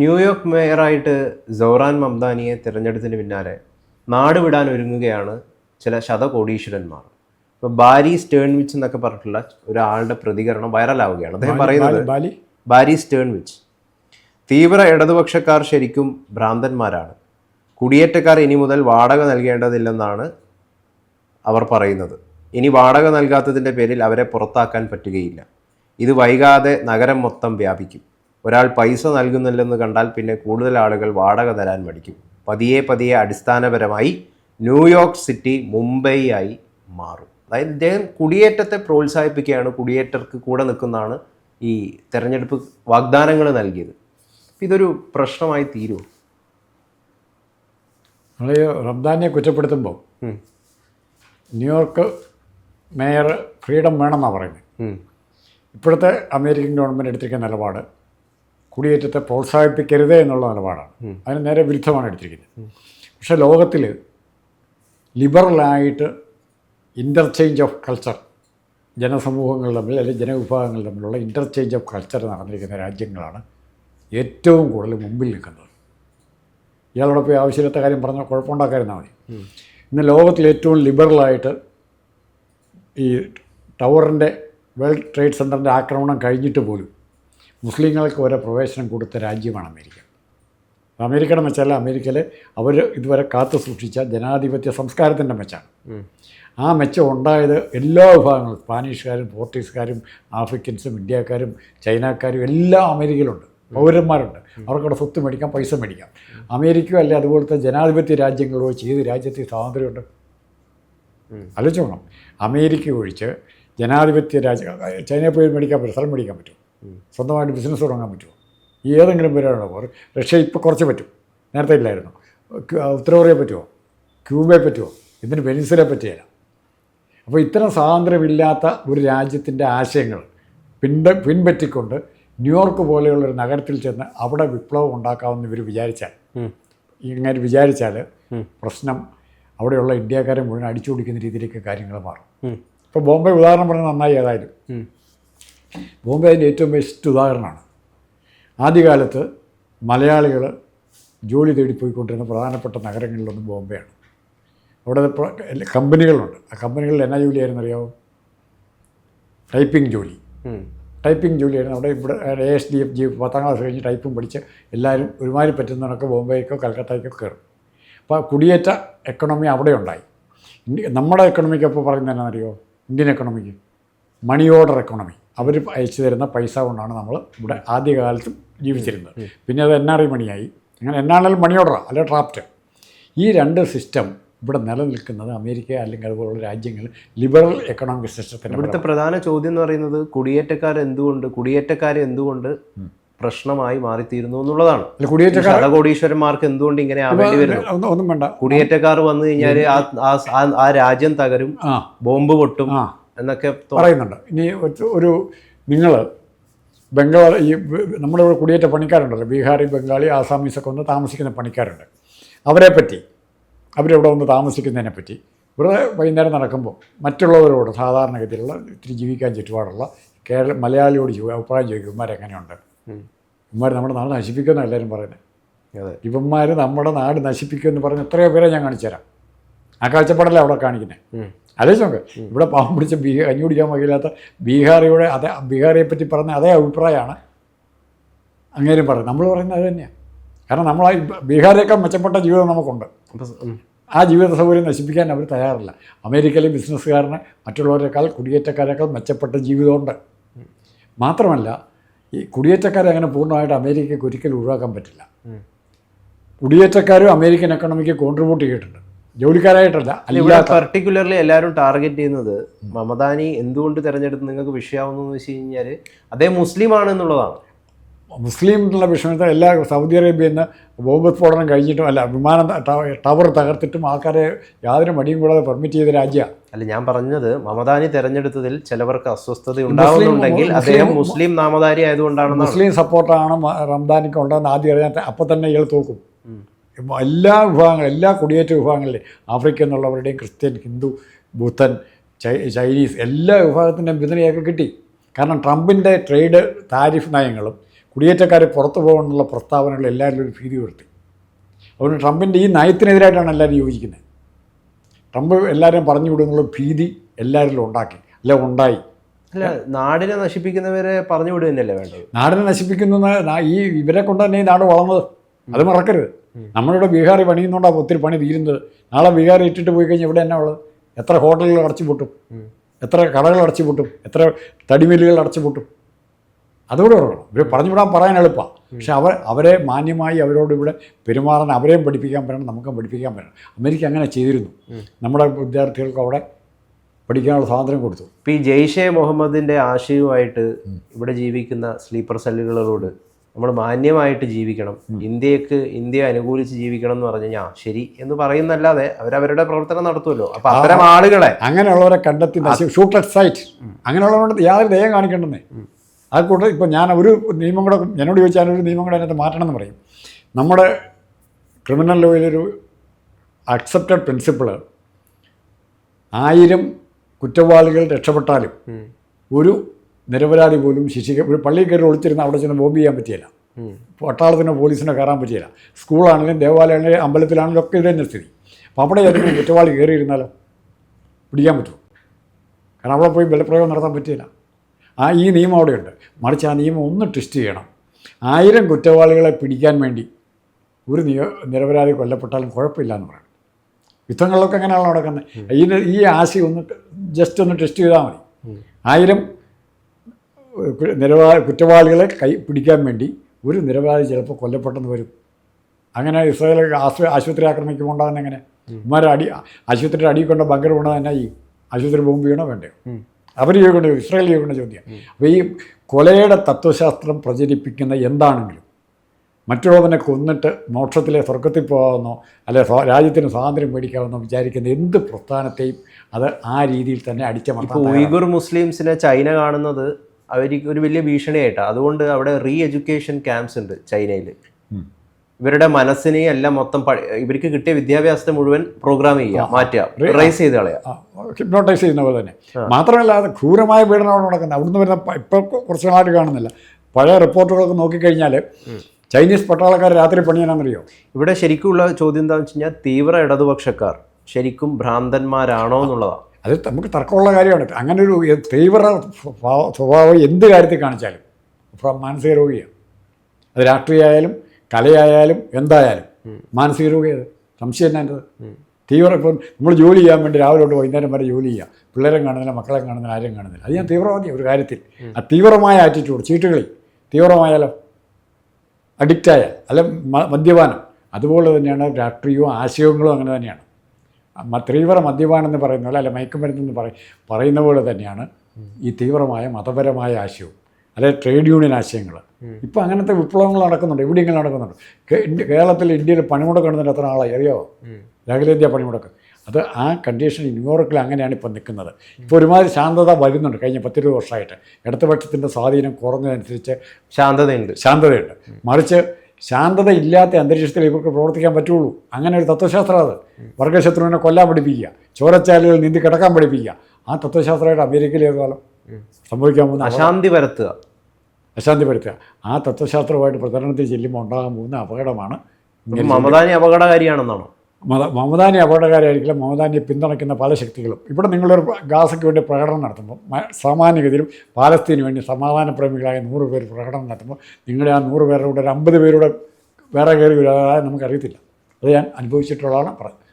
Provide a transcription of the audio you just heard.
New York മേയറായിട്ട് സൗറാൻ മംദാനിയെ തിരഞ്ഞെടുത്തതിന് പിന്നാലെ നാട് വിടാൻ ഒരുങ്ങുകയാണ് ചില ശതകോടീശ്വരന്മാർ. ഇപ്പോൾ ബാരി സ്റ്റേൺവിച്ച് എന്നൊക്കെ പറഞ്ഞിട്ടുള്ള ഒരാളുടെ പ്രതികരണം വൈറലാവുകയാണ്. അദ്ദേഹം പറയുന്നത് ബാരി ബാരി സ്റ്റേൺവിച്ച്. തീവ്ര ഇടതുപക്ഷക്കാർ ശരിക്കും ഭ്രാന്തന്മാരാണ്. കുടിയേറ്റക്കാർ ഇനി മുതൽ വാടക നൽകേണ്ടതില്ലെന്നാണ് അവർ പറയുന്നത്. ഇനി വാടക നൽകാത്തതിന്റെ പേരിൽ അവരെ പുറത്താക്കാൻ പറ്റുകയില്ല. ഇത് വൈകാതെ നഗരം മൊത്തം വ്യാപിക്കും. ഒരാൾ പൈസ നൽകുന്നില്ലെന്ന് കണ്ടാൽ പിന്നെ കൂടുതൽ ആളുകൾ വാടക തരാൻ മടിക്കും. പതിയെ പതിയെ അടിസ്ഥാനപരമായി ന്യൂയോർക്ക് സിറ്റി മുംബൈ ആയി മാറും. അതായത് ഇദ്ദേഹം കുടിയേറ്റത്തെ പ്രോത്സാഹിപ്പിക്കുകയാണ് കുടിയേറ്റർക്ക് കൂടെ നിൽക്കുന്നതാണ് ഈ തെരഞ്ഞെടുപ്പ് വാഗ്ദാനങ്ങൾ നൽകിയത്. ഇതൊരു പ്രശ്നമായി തീരുമോ നമ്മൾ റംദാനെ കുറ്റപ്പെടുത്തുമ്പോൾ ന്യൂയോർക്ക് മേയർ ഫ്രീഡം വേണമെന്നാണ് പറയുന്നത്. ഇപ്പോഴത്തെ അമേരിക്കൻ ഗവൺമെന്റ് എടുത്തിരിക്കുന്ന നിലപാട് കുടിയേറ്റത്തെ പ്രോത്സാഹിപ്പിക്കരുത് എന്നുള്ള നിലപാടാണ്. അതിന് നേരെ വിരുദ്ധമാണ് എടുത്തിരിക്കുന്നത്. പക്ഷെ ലോകത്തിൽ ലിബറലായിട്ട് ഇന്റർചേഞ്ച് ഓഫ് കൾച്ചർ ജനസമൂഹങ്ങൾ തമ്മിൽ അല്ലെങ്കിൽ ജനവിഭാഗങ്ങൾ തമ്മിലുള്ള ഇന്റർചേഞ്ച് ഓഫ് കൾച്ചർ നടന്നിരിക്കുന്ന രാജ്യങ്ങളാണ് ഏറ്റവും കൂടുതൽ മുമ്പിൽ നിൽക്കുന്നത്. ഇയാളോട് പോയി ആവശ്യമില്ലാത്ത കാര്യം പറഞ്ഞാൽ കുഴപ്പമുണ്ടാക്കാതിരുന്നാൽ മതി. ഇന്ന് ലോകത്തിൽ ഏറ്റവും ലിബറലായിട്ട് ഈ ടവറിന്റെ വേൾഡ് ട്രേഡ് സെന്ററിന്റെ ആക്രമണം കഴിഞ്ഞിട്ട് പോലും മുസ്ലിങ്ങൾക്ക് വരെ പ്രവേശനം കൊടുത്ത രാജ്യമാണ് അമേരിക്ക. അമേരിക്കയുടെ മെച്ചല്ല അമേരിക്കയിൽ അവർ ഇതുവരെ കാത്തു സൂക്ഷിച്ച ജനാധിപത്യ സംസ്കാരത്തിന്റെ മെച്ചാണ്. ആ മെച്ചം ഉണ്ടായത് എല്ലാ വിഭാഗങ്ങളും സ്പാനിഷുകാരും പോർട്ടുഗീസുകാരും ആഫ്രിക്കൻസും ഇന്ത്യക്കാരും ചൈനക്കാരും എല്ലാം അമേരിക്കയിലുണ്ട്. പൗരന്മാരുണ്ട്. അവർക്കവിടെ സ്വത്ത് മേടിക്കാം പൈസ മേടിക്കാം. അമേരിക്കയോ അല്ലെ അതുപോലത്തെ ജനാധിപത്യ രാജ്യങ്ങളോ ചെയ്ത് രാജ്യത്തെ സ്വാതന്ത്ര്യമുണ്ട്? ആലോചിച്ചോണം അമേരിക്ക ഒഴിച്ച് ജനാധിപത്യ രാജ്യ ചൈനയിൽ പോയി മേടിക്കാൻ പറ്റും സ്ഥലം മേടിക്കാൻ പറ്റും സ്വന്തമായിട്ട് ബിസിനസ് തുടങ്ങാൻ പറ്റുമോ? ഈ ഏതെങ്കിലും പേരാണോ? റഷ്യ ഇപ്പോൾ കുറച്ച് പറ്റും. നേരത്തെ ഇല്ലായിരുന്നു. ഉത്തരകൊറിയ ഉത്തര കൊറിയ പറ്റുമോ? ക്യൂബയെ പറ്റുമോ? ഇതിന് വെനിസിലെ പറ്റിയല്ല. അപ്പോൾ ഇത്തരം സ്വാതന്ത്ര്യമില്ലാത്ത ഒരു രാജ്യത്തിന്റെ ആശയങ്ങൾ പിൻപ പിൻപറ്റിക്കൊണ്ട് ന്യൂയോർക്ക് പോലെയുള്ളൊരു നഗരത്തിൽ ചെന്ന് അവിടെ വിപ്ലവം ഉണ്ടാക്കാമെന്ന് ഇവർ വിചാരിച്ചാൽ ഇങ്ങനെ വിചാരിച്ചാൽ പ്രശ്നം അവിടെയുള്ള ഇന്ത്യക്കാരെ മുഴുവൻ അടിച്ചു രീതിയിലേക്ക് കാര്യങ്ങൾ മാറും. ഇപ്പോൾ ബോംബെ ഉദാഹരണം പറഞ്ഞാൽ നന്നായി ഏതായാലും. ബോംബെ അതിന്റെ ഏറ്റവും ബെസ്റ്റ് ഉദാഹരണമാണ്. ആദ്യകാലത്ത് മലയാളികൾ ജോലി തേടി പോയിക്കൊണ്ടിരുന്ന പ്രധാനപ്പെട്ട നഗരങ്ങളിലൊന്ന് ബോംബെയാണ്. അവിടെ കമ്പനികളുണ്ട്. ആ കമ്പനികളിൽ എന്നാ ജോലിയായിരുന്നു അറിയാമോ ടൈപ്പിംഗ് ജോലി. ടൈപ്പിംഗ് ജോലിയായിരുന്നു അവിടെ ഇവിടെ A S D F G പത്താം ക്ലാസ് കഴിഞ്ഞ് ടൈപ്പും പഠിച്ച് എല്ലാവരും ഒരുമാതിരി പറ്റുന്നവരൊക്കെ ബോംബെക്കോ കൽക്കത്തയ്ക്കോ കയറും. അപ്പോൾ കുടിയേറ്റ എക്കണോമി അവിടെ ഉണ്ടായി. നമ്മുടെ എക്കണോമിക്ക് അപ്പോൾ പറയുന്നത് എന്നാണെന്നറിയോ Indian economic money order economy അവർ അയച്ചു തരുന്ന പൈസ കൊണ്ടാണ് നമ്മൾ ഇവിടെ ആദ്യകാലത്ത് ജീവിച്ചിരുന്നത്. പിന്നെ അത് എൻ ആർ ഐ മണിയായി. അങ്ങനെ എൻ ആർ മണി ഓർഡർ അല്ലെ ഡ്രാഫ്റ്റ് ഈ രണ്ട് സിസ്റ്റം ഇവിടെ നിലനിൽക്കുന്നത് അമേരിക്ക അല്ലെങ്കിൽ അതുപോലുള്ള രാജ്യങ്ങൾ ലിബറൽ എക്കണോമിക് സിസ്റ്റത്തിന്റെ ഇവിടുത്തെ പ്രധാന ചോദ്യം എന്ന് പറയുന്നത് കുടിയേറ്റക്കാർ എന്തുകൊണ്ട് കുടിയേറ്റക്കാർ എന്തുകൊണ്ട് പ്രശ്നമായി മാറിത്തീരുന്നു എന്നുള്ളതാണ്. ശതകോടീശ്വരന്മാർക്ക് എന്തുകൊണ്ട് ഇങ്ങനെ ആവേണ്ടി വരുന്നു? ഒന്നും വേണ്ട. കുടിയേറ്റക്കാർ വന്നു കഴിഞ്ഞാൽ ആ രാജ്യം തകരും ബോംബ് പൊട്ടും എന്നൊക്കെ പറയുന്നുണ്ട്. ഇനി ഒരു- നിങ്ങൾ ബംഗാൾ ഈ നമ്മുടെ ഇവിടെ കുടിയേറ്റ പണിക്കാരുണ്ടല്ലോ. ബീഹാറി ബംഗാളി ആസാമീസൊക്കെ വന്ന് താമസിക്കുന്ന പണിക്കാരുണ്ട്. അവരെ പറ്റി അവരിവിടെ വന്ന് താമസിക്കുന്നതിനെ പറ്റി. ഇവിടെ വൈകുന്നേരം നടക്കുമ്പോൾ മറ്റുള്ളവരോട് സാധാരണഗതിയിലുള്ള ഇത്തിരി ജീവിക്കാൻ ചുറ്റുപാടുള്ള കേരള മലയാളിയോട് ചോദിക്കും അഭിപ്രായം ചോദിക്കും ഇവന്മാരെങ്ങനെയുണ്ട് എങ്ങനെയുണ്ട്? ഇവന്മാർ നമ്മുടെ നാട് നശിപ്പിക്കുമെന്നാണ് എല്ലാവരും പറയുന്നത് ഇവന്മാർ നമ്മുടെ നാട് നശിപ്പിക്കുമെന്ന് പറഞ്ഞ് എത്രയോ പേരെ ഞാൻ കാണിച്ചു തരാം ആ കാഴ്ചപ്പാടല്ലേ അവിടെ കാണിക്കുന്നത്. ആലോചിച്ച് നോക്ക് ഇവിടെ പാവം പിടിച്ച ബീഹാർ കഞ്ഞി കുടിക്കാൻ വകയില്ലാത്ത ബീഹാറിയുടെ അതേ ബീഹാറിയെ പറ്റി പറഞ്ഞ അതേ അഭിപ്രായമാണ്. അങ്ങേരും പറയുന്നത്. നമ്മൾ പറയുന്നത് അത് തന്നെയാണ് കാരണം നമ്മൾ ആ ബീഹാറിയേക്കാൾ മെച്ചപ്പെട്ട ജീവിതം നമുക്കുണ്ട്. ആ ജീവിത സൗകര്യം നശിപ്പിക്കാൻ അവർ തയ്യാറല്ല. അമേരിക്കയിലെ ബിസിനസ്സുകാരന് മറ്റുള്ളവരെക്കാൾ കുടിയേറ്റക്കാരേക്കാൾ മെച്ചപ്പെട്ട ജീവിതമുണ്ട്. മാത്രമല്ല ഈ കുടിയേറ്റക്കാരെ അങ്ങനെ പൂർണമായിട്ട് അമേരിക്കയ്ക്ക് ഒരിക്കലും ഒഴിവാക്കാൻ പറ്റില്ല. കുടിയേറ്റക്കാരും അമേരിക്കൻ എക്കണോമിക്ക് കോൺട്രിബ്യൂട്ട് ചെയ്തിട്ടുണ്ട്. ജോലിക്കാരായിട്ടല്ല അല്ല, ഇവിടെ പെർട്ടിക്കുലർലി എല്ലാവരും ടാർഗറ്റ് ചെയ്യുന്നത് മമദാനി എന്തുകൊണ്ട് തിരഞ്ഞെടുത്ത് നിങ്ങൾക്ക് വിഷയമാവുന്നു വെച്ച് കഴിഞ്ഞാൽ അതേ മുസ്ലിം ആണ് എന്നുള്ളതാണ്. മുസ്ലിം എന്നുള്ള വിഷയത്തെ എല്ലാ സൗദി അറേബ്യയിൽ നിന്ന് ബോംബ് സ്ഫോടനം കഴിഞ്ഞിട്ടും അല്ല വിമാനം ടവർ തകർത്തിട്ടും ആൾക്കാരെ യാതൊരു മടിയും കൂടാതെ പെർമിറ്റ് ചെയ്ത രാജ്യമാണ്. അല്ല ഞാൻ പറഞ്ഞത് മമദാനി തെരഞ്ഞെടുത്തതിൽ ചിലവർക്ക് അസ്വസ്ഥത ഉണ്ടാവുന്നുണ്ടെങ്കിൽ അദ്ദേഹം മുസ്ലിം നാമധാരി ആയതുകൊണ്ടാണ് മുസ്ലിം സപ്പോർട്ടാണ് റംദാനിക്ക് ഉണ്ടെന്ന് ആദ്യം അറിയാൻ അപ്പം തന്നെ ഇയാൾ തോക്കും. എല്ലാ വിഭാഗങ്ങളും എല്ലാ കുടിയേറ്റ വിഭാഗങ്ങളിലും ആഫ്രിക്ക എന്നുള്ളവരുടെയും ക്രിസ്ത്യൻ ഹിന്ദു ബുദ്ധൻ ചൈനീസ് എല്ലാ വിഭാഗത്തിന്റെയും പിന്തുണയൊക്കെ കിട്ടി. കാരണം ട്രംപിന്റെ ട്രേഡ് താരിഫ് നയങ്ങളും കുടിയേറ്റക്കാരെ പുറത്തു പോകാനുള്ള പ്രസ്താവനകൾ എല്ലാവരിലും ഒരു ഭീതി ഉയർത്തി. അതുകൊണ്ട് ട്രംപിന്റെ ഈ നയത്തിനെതിരായിട്ടാണ് എല്ലാവരും യോജിക്കുന്നത്. ട്രംപ് എല്ലാവരും പറഞ്ഞു വിടുന്നുള്ള ഭീതി എല്ലാവരിലും ഉണ്ടാക്കി അല്ല ഉണ്ടായി. അല്ല നാടിനെ നശിപ്പിക്കുന്നവരെ പറഞ്ഞു വിടുക തന്നെയല്ലേ വേണ്ടത്? നാടിനെ നശിപ്പിക്കുന്ന ഈ ഇവരെ കൊണ്ട് തന്നെ ഈ നാട് വളർന്നത്. അത് മറക്കരുത്. നമ്മളിവിടെ ബീഹാറിൽ പണിയുന്നതുകൊണ്ടാണ് ഒത്തിരി പണി തീരുന്നത്. നാളെ ബീഹാർ ഇട്ടിട്ട് പോയി കഴിഞ്ഞാൽ ഇവിടെ എന്നാ ഉള്ളത്? എത്ര ഹോട്ടലുകൾ അടച്ചു പൂട്ടും? എത്ര കടകൾ അടച്ചു പൂട്ടും? എത്ര തടിമില്ലുകൾ അടച്ചു പൂട്ടും? അതുകൂടെ ഉറങ്ങണം ഇവർ പറഞ്ഞു വിടാൻ പറയാൻ എളുപ്പമാണ് പക്ഷെ അവർ അവരെ മാന്യമായി അവരോട് ഇവിടെ പെരുമാറാൻ അവരെയും പഠിപ്പിക്കാൻ പറ്റണം നമുക്കും പഠിപ്പിക്കാൻ പറ്റണം അമേരിക്ക അങ്ങനെ ചെയ്തിരുന്നു. നമ്മുടെ വിദ്യാർത്ഥികൾക്ക് അവിടെ പഠിക്കാനുള്ള സ്വാതന്ത്ര്യം കൊടുത്തു. ഇപ്പോൾ ഈ ജെയ്ഷെ മുഹമ്മദിന്റെ ആശയവുമായിട്ട് ഇവിടെ ജീവിക്കുന്ന സ്ലീപ്പർ സെല്ലുകളോട് നമ്മൾ മാന്യമായിട്ട് ജീവിക്കണം. ഇന്ത്യയ്ക്ക് ഇന്ത്യ അനുകൂലിച്ച് ജീവിക്കണം എന്ന് പറഞ്ഞു കഴിഞ്ഞാൽ ശരി എന്ന് പറയുന്നല്ലാതെ അവരവരുടെ പ്രവർത്തനം നടത്തുമല്ലോ. അപ്പൊ അത്തരം ആളുകളെ അങ്ങനെയുള്ളവരെ കണ്ടെത്തി നശി ഷൂട്ട് അറ്റ് സൈറ്റ് അങ്ങനെയുള്ളവരോട് യാതൊരു ദയം കാണിക്കണ്ടെന്നേ. അത് കൂട്ടം ഇപ്പോൾ ഞാൻ ഒരു നിയമം കൂടെ എന്നോട് ചോദിച്ചാൽ ഒരു നിയമം കൂടെ അതിനകത്ത് മാറ്റണം എന്ന് പറയും. നമ്മുടെ ക്രിമിനൽ ലോയിലൊരു അക്സെപ്റ്റഡ് പ്രിൻസിപ്പിൾ ആയിരം കുറ്റവാളികൾ രക്ഷപ്പെട്ടാലും ഒരു നിരപരാധി പോലും ശിക്ഷിക്ക ഒരു പള്ളിയിൽ കയറി ഒളിച്ചിരുന്ന അവിടെ ചെന്ന് ബോംബ് ചെയ്യാൻ പറ്റിയില്ല. പട്ടാളത്തിനോ പോലീസിനോ കയറാൻ പറ്റിയില്ല. സ്കൂളാണെങ്കിലും ദേവാലയമാണെങ്കിലും അമ്പലത്തിലാണെങ്കിലും ഒക്കെ ഇത് തന്നെ സ്ഥിതി. അപ്പോൾ അവിടെ ഏതെങ്കിലും കുറ്റവാളി കയറിയിരുന്നാലോ? പിടിക്കാൻ പറ്റുമോ കാരണം അവിടെ പോയി ബലപ്രയോഗം നടത്താൻ പറ്റിയില്ല. ആ ഈ നിയമം അവിടെയുണ്ട്. മറിച്ച് ആ നിയമം ഒന്ന് ട്വിസ്റ്റ് ചെയ്യണം. ആയിരം കുറ്റവാളികളെ പിടിക്കാൻ വേണ്ടി ഒരു നിയ നിരപരാധി കൊല്ലപ്പെട്ടാലും കുഴപ്പമില്ല എന്ന് പറയണം. യുദ്ധങ്ങളിലൊക്കെ എങ്ങനെയാണ് നടക്കുന്നത്? ഈ ഈ ആശയം ഒന്ന് ജസ്റ്റ് ഒന്ന് ടെസ്റ്റ് ചെയ്താൽ മതി. ആയിരം നിരപരാധി കുറ്റവാളികളെ കൈ പിടിക്കാൻ വേണ്ടി ഒരു നിരപരാധി ചിലപ്പോൾ കൊല്ലപ്പെട്ടെന്ന് വരും. അങ്ങനെ ഇസ്രായേൽ ആശു- ആശുപത്രി ആക്രമിക്കുമ്പോൾ ഉണ്ടാകുന്ന എങ്ങനെ? ഉമ്മാരെ അടി ആശുപത്രിയുടെ അടി കൊണ്ട ബങ്കർ കൊണ്ട തന്നെ ഈ ആശുപത്രി ബോംബ് ചെയ്യണോ വേണ്ടയോ? അവർ ചോദിക്കേണ്ട ഇസ്രായേൽ ചോദിക്കേണ്ട ചോദ്യം. അപ്പോൾ ഈ കൊലയുടെ തത്വശാസ്ത്രം പ്രചരിപ്പിക്കുന്ന എന്താണെങ്കിലും മറ്റുള്ളവനെ കൊന്നിട്ട് മോക്ഷത്തിലെ സ്വർഗത്തിൽ പോകാമെന്നോ അല്ലെ രാജ്യത്തിന് സ്വാതന്ത്ര്യം മേടിക്കാമെന്നോ വിചാരിക്കുന്ന എന്ത് പ്രസ്ഥാനത്തെയും അത് ആ രീതിയിൽ തന്നെ ഉയഗുർ ഉയ്ഗുർ മുസ്ലിംസിനെ ചൈന കാണുന്നത് അവർക്ക് ഒരു വലിയ ഭീഷണിയായിട്ടാണ് അതുകൊണ്ട് അവിടെ റീ എഡ്യൂക്കേഷൻ ക്യാമ്പ്സ് ഉണ്ട് ചൈനയിൽ ഇവരുടെ മനസ്സിനെ എല്ലാം മൊത്തം ഇവർക്ക് കിട്ടിയ വിദ്യാഭ്യാസത്തെ മുഴുവൻ പ്രോഗ്രാം ചെയ്യുക മാറ്റുക റൈസ് ചെയ്ത് കളയുക. ഹിപ്നോട്ടൈസ് ചെയ്യുന്ന പോലെ തന്നെ. മാത്രമല്ല അത് ക്രൂരമായ പീഡനമാണ് നടക്കുന്നത്. അവിടുന്ന് വരുന്ന ഇപ്പോൾ കുറച്ച് നാളായിട്ട് കാണുന്നില്ല. പഴയ റിപ്പോർട്ടുകളൊക്കെ നോക്കിക്കഴിഞ്ഞാൽ ചൈനീസ് പട്ടാളക്കാർ രാത്രി പണിയാനാണെന്നറിയോ ഇവിടെ ശരിക്കുള്ള ചോദ്യം എന്താണെന്ന് വെച്ച് കഴിഞ്ഞാൽ തീവ്ര ഇടതുപക്ഷക്കാർ ശരിക്കും ഭ്രാന്തന്മാരാണോ എന്നുള്ളതാണ് അത് നമുക്ക് തർക്കമുള്ള കാര്യമാണ്. അങ്ങനെ ഒരു തീവ്ര സ്വഭാവ- എന്ത് കാര്യത്തിൽ കാണിച്ചാലും മാനസിക രോഗിയാണ്. അത് രാഷ്ട്രീയമായാലും കലയായാലും എന്തായാലും മാനസിക രോഗിയത് സംശയം തന്നെ എന്റെ തീവ്ര ഇപ്പം നമ്മൾ ജോലി ചെയ്യാൻ വേണ്ടി രാവിലെ തൊട്ട് വൈകുന്നേരം വരെ ജോലി ചെയ്യുക പിള്ളേരെ കാണുന്നില്ല മക്കളെ കാണുന്നില്ല ആരും കാണുന്നില്ല. അത് ഞാൻ തീവ്രവാദി ഒരു കാര്യത്തിൽ. ആ തീവ്രമായ ആറ്റിറ്റ്യൂഡ് ചീട്ടുകളി തീവ്രമായാലോ? അഡിക്റ്റായ അല്ല മദ്യപാനം. അതുപോലെ തന്നെയാണ് രാഷ്ട്രീയവും ആശയങ്ങളും അങ്ങനെ തന്നെയാണ്. തീവ്ര മദ്യപാനെന്ന് പറയുന്ന പോലെ അല്ല മയക്കുമരുന്നെന്ന് പറ പറയുന്ന പോലെ തന്നെയാണ് ഈ തീവ്രമായ മതപരമായ ആശയവും അല്ലെ ട്രേഡ് യൂണിയൻ ആശയങ്ങൾ. ഇപ്പം അങ്ങനത്തെ വിപ്ലവങ്ങൾ നടക്കുന്നുണ്ട് എവിടെയെങ്കിലും നടക്കുന്നുണ്ട്. കേരളത്തിൽ ഇന്ത്യയിൽ പണിമുടക്ക് നടന്നിട്ട് എത്ര ആളായി അറിയാമോ അഖിലേന്ത്യാ പണിമുടക്ക്. അത് ആ കണ്ടീഷൻ ന്യൂയോർക്കിൽ അങ്ങനെയാണ് ഇപ്പം നിൽക്കുന്നത്. ഇപ്പോൾ ഒരുമാതിരി ശാന്തത വരുന്നുണ്ട് കഴിഞ്ഞ പത്തിരുപത് വർഷമായിട്ട്. ഇടതുപക്ഷത്തിന്റെ സ്വാധീനം കുറഞ്ഞതനുസരിച്ച് ശാന്തതയുണ്ട്. ശാന്തതയുണ്ട്. മറിച്ച് ശാന്തത ഇല്ലാത്ത അന്തരീക്ഷത്തിൽ ഇവർക്ക് പ്രവർത്തിക്കാൻ പറ്റുള്ളൂ. അങ്ങനെ ഒരു തത്വശാസ്ത്രം അത്. വർഗശത്രുവിനെ കൊല്ലാൻ പഠിപ്പിക്കുക. ചോരച്ചാലുകൾ നീന്തി കിടക്കാൻ പഠിപ്പിക്കുക. ആ തത്വശാസ്ത്രമായിട്ട് അമേരിക്കയിൽ ഏത് കാലം സംഭവിക്കാൻ പോകുന്ന അശാന്തി വരുത്തുക അശാന്തി വരുത്തുക ആ തത്വശാസ്ത്രമായിട്ട് പ്രചരണത്തിൽ ചെല്ലുമ്പോൾ ഉണ്ടാകാൻ പോകുന്ന അപകടമാണ് മമതാനി അപകടകാരിയാണെന്നാണോ? മത മമതാനി അപകടകാരിയായിരിക്കില്ല മമതാനിയെ പിന്തുണയ്ക്കുന്ന പല ശക്തികളും. ഇവിടെ നിങ്ങളൊരു ഗാസയ്ക്ക് വേണ്ടി പ്രകടനം നടത്തുമ്പോൾ സാമാന്യഗതിയിലും പാലസ്തീന് വേണ്ടി സമാധാന പ്രേമികളായ നൂറ് പേര് പ്രകടനം നടത്തുമ്പോൾ നിങ്ങളുടെ ആ നൂറ് പേരുടെ ഒരു അമ്പത് പേരുടെ വേറെ കയറി വരാതെ നമുക്കറിയത്തില്ല. അത് ഞാൻ അനുഭവിച്ചിട്ടുള്ളതാണ് പറഞ്ഞത്.